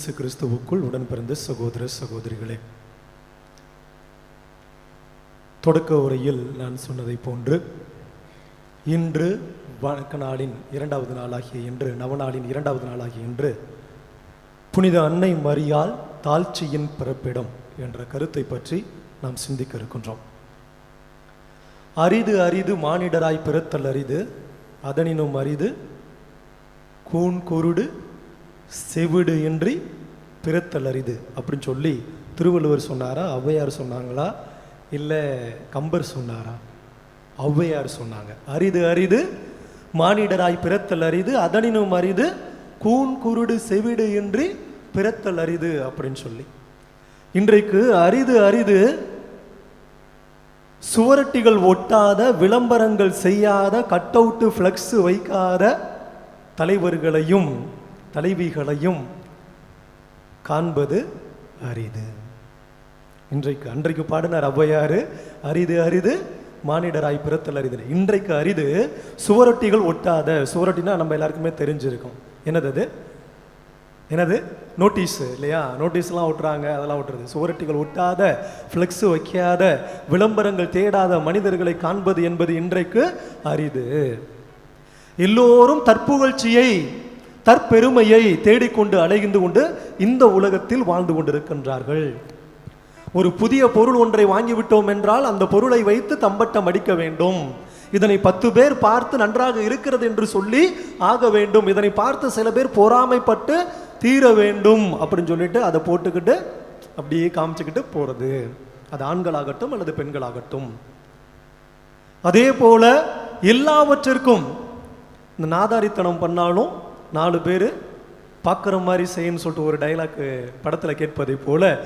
இயேசு கிறிஸ்துவுக்குள் உடன் பிறந்த சகோதர சகோதரிகளே தொடக்க உரையில் நான் சொன்னதை போன்று இன்று வணக்க நாளின் இரண்டாவது நாளாகிய இன்று நவநாளின் இரண்டாவது நாளாகிய இன்று புனித அன்னை மரியால் தாழ்ச்சியின் பிறப்பிடம் என்ற கருத்தை பற்றி நாம் சிந்திக்க இருக்கின்றோம். அரிது அரிது மானிடராய் பிறத்தல் அரிது அதனினும் அரிது கூண் குருடு செவிடு இன்றி பிறத்தல் அரிது அப்படின்னு சொல்லி திருவள்ளுவர் சொன்னாரா ஔவையார் சொன்னாங்களா இல்லை கம்பர் சொன்னாரா? ஔவையார் சொன்னாங்க. அரிது அரிது மானிடராய் பிறத்தல் அரிது அதனினும் அரிது கூன் குருடு செவிடு இன்றி பிறத்தல் அரிது அப்படின்னு சொல்லி. இன்றைக்கு அரிது அரிது சுவரட்டிகள் ஒட்டாத விளம்பரங்கள் செய்யாத கட் அவுட்டு ஃப்ளக்ஸு வைக்காத தலைவர்களையும் தலைவிகளையும் காண்பது அரிது. இன்றைக்கு அன்றைக்கு பாடினார் ஔவையாரு அரிது அரிது மானிடராய் பிறத்தல் அரிது இன்றைக்கு அரிது சுவரொட்டிகள் ஒட்டாத. சுவரொட்டினா நம்ம எல்லாருக்குமே தெரிஞ்சிருக்கும். என்னது அது? என்னது? நோட்டீஸ் இல்லையா? நோட்டீஸ்லாம் ஒட்டுறாங்க அதெல்லாம் ஒட்டுறது. சுவரட்டிகள் ஒட்டாத ஃப்ளெக்ஸ் வைக்காத விளம்பரங்கள் தேடாத மனிதர்களை காண்பது என்பது இன்றைக்கு அரிது. எல்லோரும் தற்புகழ்ச்சியை தற்பெருமையை தேடிக்கொண்டு அலைகிந்து கொண்டு இந்த உலகத்தில் வாழ்ந்து கொண்டிருக்கின்றார்கள். ஒரு புதிய பொருள் ஒன்றை வாங்கிவிட்டோம் என்றால் அந்த பொருளை வைத்து தம்பட்டம் அடிக்க வேண்டும். இதனை பத்து பேர் பார்த்து நன்றாக இருக்கிறது என்று சொல்லி ஆக வேண்டும். இதனை பார்த்து சில பேர் பொறாமைப்பட்டு தீர வேண்டும் அப்படின்னு சொல்லிட்டு அதை போட்டுக்கிட்டு அப்படியே காமிச்சுக்கிட்டு போறது. அது ஆண்களாகட்டும் அல்லது பெண்களாகட்டும். அதே போல எல்லாவற்றிற்கும் இந்த நாதாரித்தனம் பண்ணாலும் நாலு பேர் பார்க்குற மாதிரி செய்யன்னு சொல்லிட்டு ஒரு டைலாக் படத்தில் கேட்பதை போல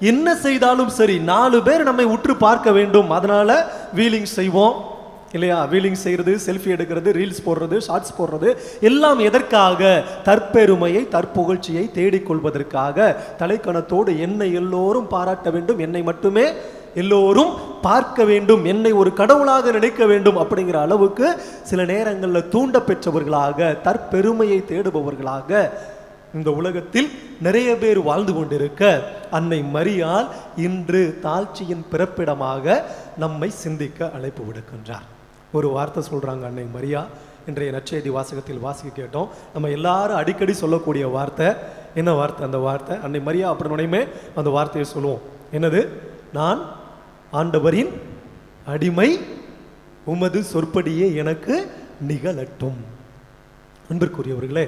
என்ன செய்தாலும் சரி நாலு பேர் நம்மை உற்று பார்க்க வேண்டும். அதனால் வீலிங் செய்வோம். இல்லையா? வீலிங் செய்கிறது செல்ஃபி எடுக்கிறது ரீல்ஸ் போடுறது ஷார்ட்ஸ் போடுறது எல்லாம் எதற்காக? தற்பெருமையை தற்புகழ்ச்சியை தேடிக்கொள்வதற்காக. தலைக்கணத்தோடு என்னை எல்லோரும் பாராட்ட வேண்டும். என்னை மட்டுமே எல்லோரும் பார்க்க வேண்டும் என்னை ஒரு கடவுளாக நினைக்க வேண்டும் அப்படிங்கிற அளவுக்கு சில நேரங்களில் தூண்ட பெற்றவர்களாக தற்பெருமையை தேடுபவர்களாக இந்த உலகத்தில் நிறைய பேர் வாழ்ந்து கொண்டிருக்க அன்னை மரியால் இன்று தாழ்ச்சியின் பிறப்பிடமாக நம்மை சிந்திக்க அழைப்பு விடுக்கின்றார். ஒரு வார்த்தை சொல்கிறாங்க அன்னை மரியா. இன்றைய நற்செய்தி வாசகத்தில் வாசிக்க கேட்டோம். நம்ம எல்லாரும் அடிக்கடி சொல்லக்கூடிய வார்த்தை. என்ன வார்த்தை? அந்த வார்த்தை அன்னை மரியா அப்படின்னே அந்த வார்த்தையை சொல்லுவோம். என்னது? நான் ஆண்டவரின் அடிமை உமது சொற்படியே எனக்கு நிகழட்டும். அன்பிற்குரியவர்களே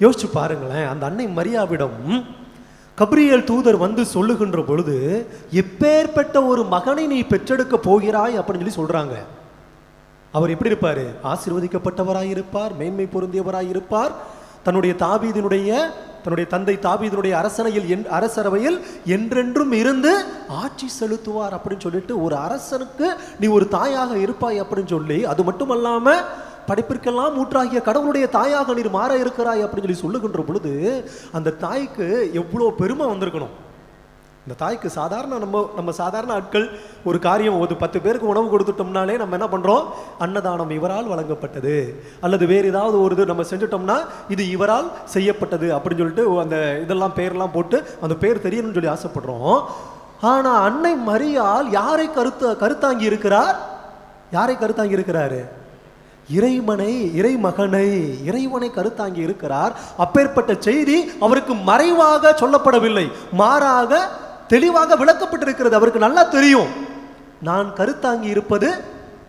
யோசிச்சு பாருங்களேன். அந்த அன்னை மரியாவிடம் கப்ரியல் தூதர் வந்து சொல்லுகின்ற பொழுது எப்பேற்பட்ட ஒரு மகனை நீ பெற்றெடுக்க போகிறாய் அப்படின்னு சொல்லி சொல்றாங்க. அவர் எப்படி இருப்பார்? ஆசீர்வதிக்கப்பட்டவராய் இருப்பார் மேன்மை பொருந்தியவராய் இருப்பார் தன்னுடைய தாபீதினுடைய தன்னுடைய தந்தை தாபீதனுடைய அரசனையில் என் அரசரவையில் என்றென்றும் இருந்து ஆட்சி செலுத்துவார் அப்படின்னு சொல்லிட்டு ஒரு அரசனுக்கு நீ ஒரு தாயாக இருப்பாய் அப்படின்னு சொல்லி அது மட்டுமல்லாமல் படைப்பிற்கெல்லாம் ஊற்றாகிய கடவுளுடைய தாயாக நீர் மாற இருக்கிறாய் அப்படின்னு சொல்லி சொல்லுகின்ற பொழுது அந்த தாய்க்கு எவ்வளோ பெருமை வந்திருக்கணும். இந்த தாய்க்கு சாதாரண நம்ம நம்ம சாதாரண ஆட்கள் ஒரு காரியம் ஒரு பத்து பேருக்கு உணவு கொடுத்துட்டோம்னாலே நம்ம என்ன பண்றோம்? அன்னதானம் இவரால் வழங்கப்பட்டது. அல்லது வேறு ஏதாவது ஒரு இது நம்ம செஞ்சுட்டோம்னா இது இவரால் செய்யப்பட்டது அப்படின்னு சொல்லிட்டு அந்த இதெல்லாம் பேர்லாம் போட்டு அந்த பேர் தெரியணும்னு சொல்லி ஆசைப்படுறோம். ஆனா அன்னை மரியால் யாரை கருத்து கருத்தாங்கி இருக்கிறார்? யாரை கருத்தாங்கி இருக்கிறாரு? இறைமனை இறைமகனை இறைவனை கருத்தாங்கி இருக்கிறார். அப்பேற்பட்ட செய்தி அவருக்கு மறைவாக சொல்லப்படவில்லை. மாறாக தெளிவாக விளக்கப்பட்டிருக்கிறது. அவருக்கு நல்லா தெரியும். நான் கருத்தாங்கி இருப்பது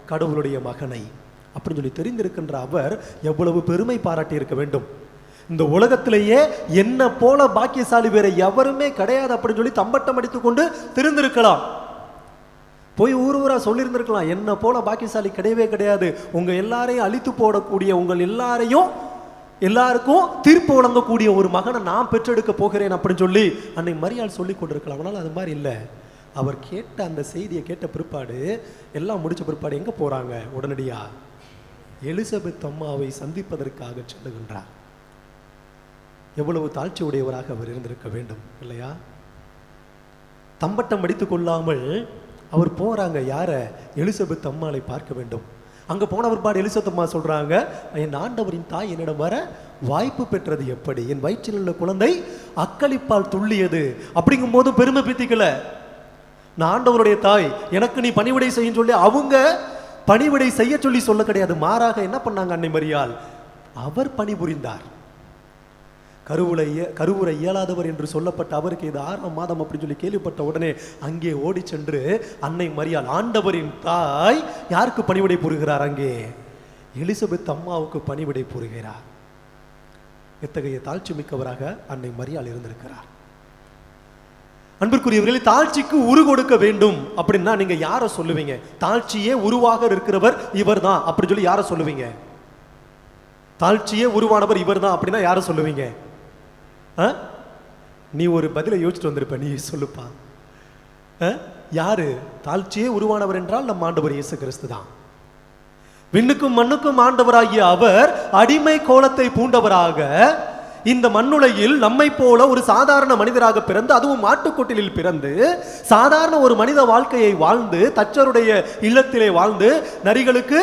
கடவுளுடைய மகனை. அப்படின்னு சொல்லி தெரிந்திருக்கின்ற அவர் எவ்வளவு பெருமை பாராட்டி இருக்க வேண்டும். இந்த உலகத்திலேயே என்ன போல பாக்கியசாலி வேற எவருமே கிடையாது அப்படின்னு சொல்லி தம்பட்டம் அடித்துக்கொண்டு தெரிந்திருக்கலாம். போய் ஊர் ஊரா சொல்லியிருந்திருக்கலாம். என்ன போல பாக்கியசாலி கிடையவே கிடையாது. உங்க எல்லாரையும் அழித்து போடக்கூடிய உங்கள் எல்லாரையும் எல்லாருக்கும் தீர்ப்பு வழங்கக்கூடிய ஒரு மகனை நான் பெற்றெடுக்க போகிறேன் அப்படின்னு சொல்லி அன்னை மரியாள் சொல்லி கொண்டிருக்கலாம் ஆனால் அது மாதிரி இல்லை. அவர் கேட்ட அந்த செய்தியை கேட்ட பிற்பாடு எல்லாம் முடிச்ச பிற்பாடு எங்கே போகிறாங்க உடனடியா எலிசபெத் அம்மாவை சந்திப்பதற்காக செல்லுகின்றார். எவ்வளவு தாழ்ச்சி உடையவராக அவர் இருந்திருக்க வேண்டும் இல்லையா? தம்பட்டம் அடித்து கொள்ளாமல் அவர் போகிறாங்க யாரை? எலிசபெத் அம்மாளை பார்க்க வேண்டும். அங்கே போன பிற்பாடு எலிசத்தம்மா சொல்கிறாங்க என் ஆண்டவரின் தாய் என்னிடம் வர வாய்ப்பு பெற்றது எப்படி? என் வயிற்றில் உள்ள குழந்தை அக்களிப்பால் துள்ளியது. அப்படிங்கும் போது பெருமை பித்திக்கல. நான் ஆண்டவருடைய தாய் எனக்கு நீ பணிவிடை செய்யும் சொல்லி அவங்க பணிவிடை செய்ய சொல்லி சொல்ல கிடையாது. மாறாக என்ன பண்ணாங்க அன்னை மரியாள்? அவர் பணிபுரிந்தார். கருவுல கருவுரை இயலாதவர் என்று சொல்லப்பட்ட அவருக்கு இது ஆறாம் மாதம் அப்படின்னு சொல்லி கேள்விப்பட்ட உடனே அங்கே ஓடி சென்று அன்னை மரியாள் ஆண்டவரின் தாய் யாருக்கு பணிவிடை புரிகிறார் அங்கே? எலிசபெத் அம்மாவுக்கு பணிவிடை புரிகிறார். இத்தகைய தாழ்ச்சி மிக்கவராக அன்னை மரியாள் இருந்திருக்கிறார். அன்பிற்குரியவர்களே தாழ்ச்சிக்கு உரு கொடுக்க வேண்டும் அப்படின்னா நீங்க யாரை சொல்லுவீங்க? தாழ்ச்சியே உருவாக இருக்கிறவர் இவர்தான் அப்படி சொல்லி யாரை சொல்லுவீங்க? தாழ்ச்சியே உருவானவர் இவர்தான் அப்படின்னா யாரை சொல்லுவீங்க? ஆ? நீ ஒரு பதிலை யோசிச்சுட்டு வந்திருப்ப நீ சொல்லுப்பா ஆ? யாரு தாழ்ச்சியே உருவானவர் என்றால் நம் ஆண்டவர் இயேசு கிறிஸ்து தான் விண்ணுக்கும் மண்ணுக்கும் ஆண்டவராகிய அவர் அடிமை கோலத்தை பூண்டவராக இந்த மண்ணுலையில் நம்மை போல ஒரு சாதாரண மனிதராக பிறந்து அதுவும் மாட்டுக்கொட்டிலில் பிறந்து சாதாரண ஒரு மனித வாழ்க்கையை வாழ்ந்து தச்சருடைய இல்லத்திலே வாழ்ந்து நரிகளுக்கு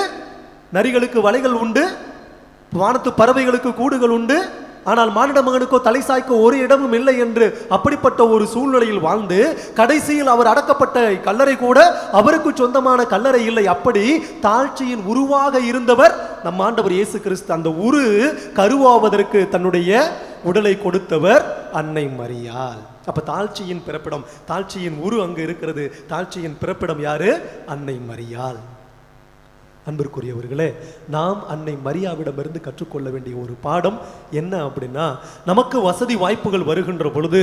நரிகளுக்கு வலைகள் உண்டு வானத்து பறவைகளுக்கு கூடுகள் உண்டு ஆனால் மானிட மகனுக்கோ தலை சாய்க்கோ ஒரு இடமும் இல்லை என்று அப்படிப்பட்ட ஒரு சூழ்நிலையில் வாழ்ந்து கடைசியில் அவர் அடக்கப்பட்ட கல்லறை கூட அவருக்கு சொந்தமான கல்லறை இல்லை. அப்படி தாழ்ச்சியின் உருவாக இருந்தவர் நம் ஆண்டவர் இயேசு கிறிஸ்து. அந்த உரு கருவாவதற்கு தன்னுடைய உடலை கொடுத்தவர் அன்னை மரியாள் அப்ப தாழ்ச்சியின் பிறப்பிடம் தாழ்ச்சியின் உரு அங்கு இருக்கிறது. தாழ்ச்சியின் பிறப்பிடம் யாரு? அன்னை மரியாள். அன்பிற்குரியவர்களே நாம் அன்னை மரியாவிடமிருந்து கற்றுக்கொள்ள வேண்டிய ஒரு பாடம் என்ன அப்படின்னா நமக்கு வசதி வாய்ப்புகள் வருகின்ற பொழுது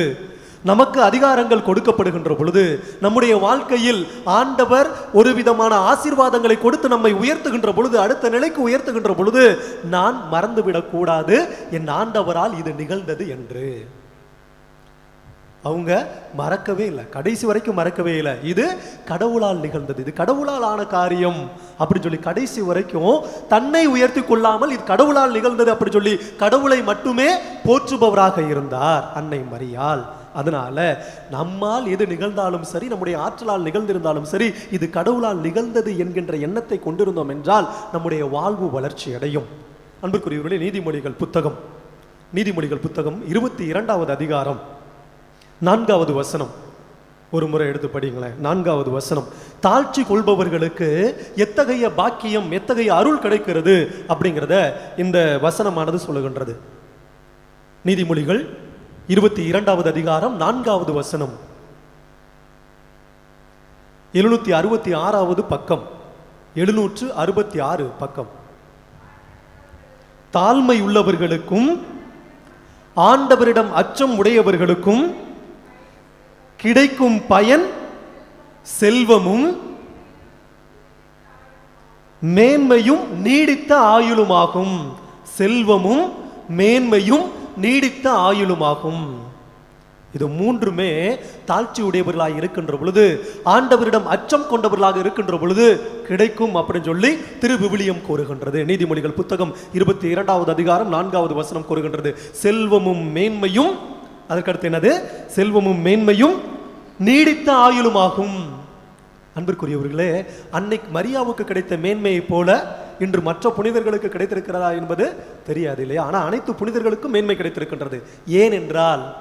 நமக்கு அதிகாரங்கள் கொடுக்கப்படுகின்ற பொழுது நம்முடைய வாழ்க்கையில் ஆண்டவர் ஒரு விதமான ஆசீர்வாதங்களை கொடுத்து நம்மை உயர்த்துகின்ற பொழுது அடுத்த நிலைக்கு உயர்த்துகின்ற பொழுது நான் மறந்துவிடக்கூடாது என் ஆண்டவரால் இது நிகழ்ந்தது என்று. அவங்க மறக்கவே இல்லை. கடைசி வரைக்கும் மறக்கவே இல்லை. இது கடவுளால் நிகழ்ந்தது. இது கடவுளால் ஆன காரியம் அப்படின்னு சொல்லி கடைசி வரைக்கும் தன்னை உயர்த்தி கொள்ளாமல் இது கடவுளால் நிகழ்ந்தது அப்படின்னு சொல்லி கடவுளை மட்டுமே போற்றுபவராக இருந்தார் அன்னை மரியாள். அதனால நம்மால் எது நிகழ்ந்தாலும் சரி நம்முடைய ஆற்றலால் நிகழ்ந்திருந்தாலும் சரி இது கடவுளால் நிகழ்ந்தது என்கின்ற எண்ணத்தை கொண்டிருந்தோம் என்றால் நம்முடைய வாழ்வு வளர்ச்சி அடையும். அன்பிற்குரியவர்களே நீதிமொழிகள் புத்தகம். நீதிமொழிகள் புத்தகம் இருபத்தி இரண்டாவது அதிகாரம். நான்காவது வசனம். ஒரு முறை எடுத்து படிங்களேன். நான்காவது வசனம். தாழ்ச்சி கொள்பவர்களுக்கு எத்தகைய பாக்கியம் எத்தகைய அருள் கிடைக்கிறது அப்படிங்கிறத இந்த வசனமானது சொல்லுகின்றது. நீதிமொழிகள் இருபத்தி இரண்டாவது அதிகாரம் நான்காவது வசனம். எழுநூத்தி அறுபத்தி ஆறாவது பக்கம். எழுநூற்று அறுபத்தி ஆறு பக்கம். தாழ்மை உள்ளவர்களுக்கும் ஆண்டவரிடம் அச்சம் உடையவர்களுக்கும் கிடைக்கும் பயன் செல்வமும் மேன்மையும் நீடித்த ஆயுளுமாகும். செல்வமும் மேன்மையும் நீடித்த ஆயுளுமாகும். இது மூன்றுமே தாழ்ச்சி உடையவர்களாக இருக்கின்ற பொழுது ஆண்டவரிடம் அச்சம் கொண்டவர்களாக இருக்கின்ற பொழுது கிடைக்கும் அப்படின்னு சொல்லி திரு விவிலியம் கூறுகின்றது. நீதிமொழிகள் புத்தகம் இருபத்தி இரண்டாவது அதிகாரம் நான்காவது வசனம் கூறுகின்றது. செல்வமும் மேன்மையும் அதற்கடுத்து என்னது? செல்வமும் மேன்மையும் நீடித்த ஆயுளுமாகும். அன்பிற்குரியவர்களே அன்னைக்கு மரியாவுக்கு கிடைத்த மேன்மையைப் போல இன்று மற்ற புனிதர்களுக்கு கிடைத்திருக்கிறதா என்பது தெரியாது இல்லையா? ஆனால் அனைத்து புனிதர்களுக்கும் மேன்மை கிடைத்திருக்கின்றது. ஏன் என்றால்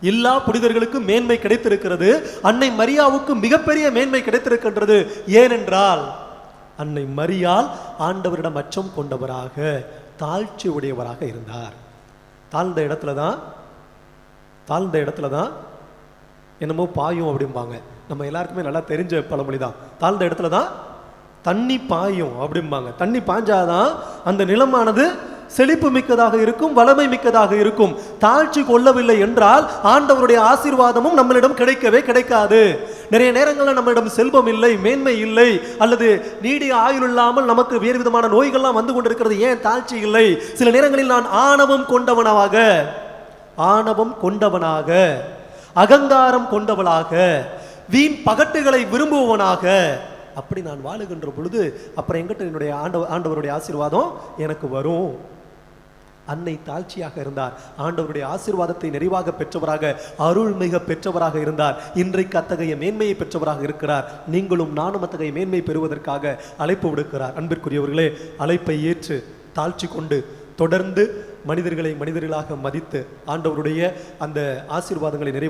எல்லா புனிதர்களுக்கும் மேன்மை கிடைத்திருக்கிறது. அன்னை மரியாவுக்கு மிகப்பெரிய மேன்மை கிடைத்திருக்கின்றது. ஏனென்றால் அன்னை மரியால் ஆண்டவரிடம் அச்சம் கொண்டவராக தாழ்ச்சி உடையவராக இருந்தார். தாழ்ந்த இடத்துல தான் தாழ்ந்த இடத்துல தான் என்னமோ பாயும் அப்படிம்பாங்க. நம்ம எல்லாருக்குமே நல்லா தெரிஞ்ச பழமொழி தான் தாழ்ந்த இடத்துல தான் தண்ணி பாயும் அப்படிம்பாங்க. தண்ணி பாய்ஞ்சாதான் அந்த நிலமானது செழிப்பு மிக்கதாக இருக்கும் வளமை மிக்கதாக இருக்கும். தாழ்ச்சி கொள்ளவில்லை என்றால் ஆண்டவருடைய ஆசீர்வாதமும் நம்மளிடம் கிடைக்கவே கிடைக்காது. நிறைய நேரங்களில் நம்மளிடம் செல்வம் இல்லை மேன்மை இல்லை அல்லது நீடிய ஆயுள் இல்லாமல் நமக்கு வேறு விதமான நோய்கள்லாம் வந்து கொண்டிருக்கிறது. ஏன் தாழ்ச்சி இல்லை? சில நேரங்களில் நான் ஆணவம் கொண்டவனாக ஆணவம் கொண்டவனாக. அகங்காரம் கொண்டவளாக வீண் பகட்டுகளை விரும்புவவனாக அப்படி நான் வாழுகின்ற பொழுது அப்புறம் எங்கிட்ட என்னுடைய ஆண்டவர் ஆண்டவருடைய ஆசீர்வாதம் எனக்கு வரும். அன்னை தாழ்ச்சியாக இருந்தார். ஆண்டவருடைய ஆசீர்வாதத்தை நிறைவாக பெற்றவராக அருள்மிக பெற்றவராக இருந்தார். இன்றைக்கு அத்தகைய மேன்மையை பெற்றவராக இருக்கிறார். நீங்களும் நானும் அத்தகைய மேன்மை பெறுவதற்காக அழைப்பு விடுக்கிறார். அன்பிற்குரியவர்களே அழைப்பை ஏற்று தாழ்ச்சி கொண்டு தொடர்ந்து மனிதர்களை மனிதர்களாக மதித்து ஆண்டவருடைய அந்த ஆசீர்வாதங்களை நிறைவு